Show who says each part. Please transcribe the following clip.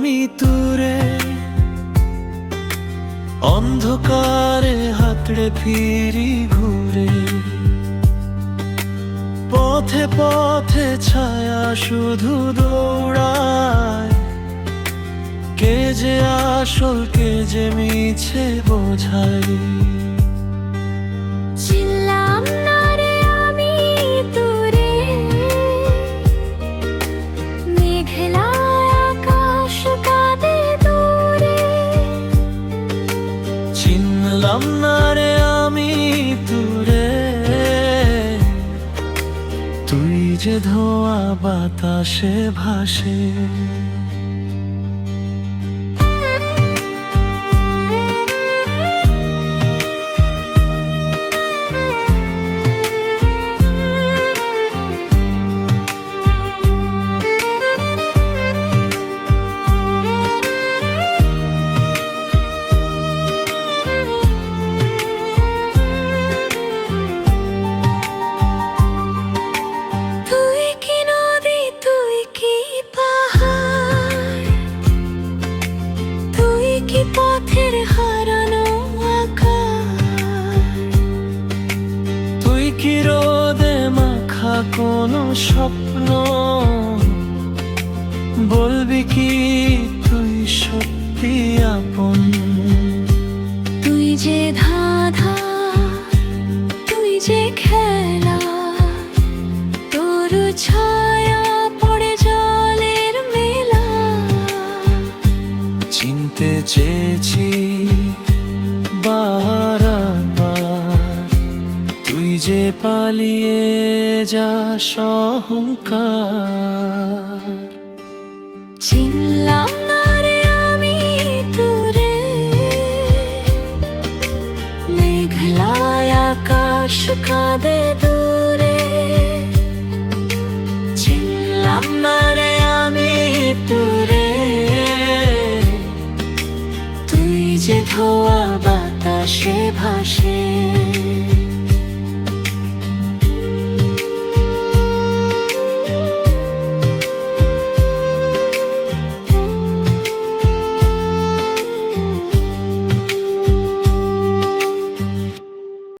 Speaker 1: আমি তুরে অন্ধকারে হাতড়ে ফিরি ঘুরে। পথে পথে ছায়া শুধু দৌড়ায়। কে যে আসল, কে যে মিছে বোঝাই চিনলাম না রে আমি তুরে তুই যে ধোয়া বাতাসে ভাসে।
Speaker 2: কি পথের হারানো
Speaker 1: তুই কি রোদে মাখা কোনো স্বপ্ন? বলবি কি তুই সত্যি আপন?
Speaker 2: তুই যে ধাঁধা তুই যে খেলা তোর ছায়া
Speaker 1: চিনতে চেয়েছি বারবার। তুই যে পালিয়ে যা সহংকার
Speaker 2: চিনলাম রে আকাশ কাঁদে দূরে।
Speaker 1: চিনলাম আমি তোরে
Speaker 2: যে ধোয়া বাতাসে ভাসে।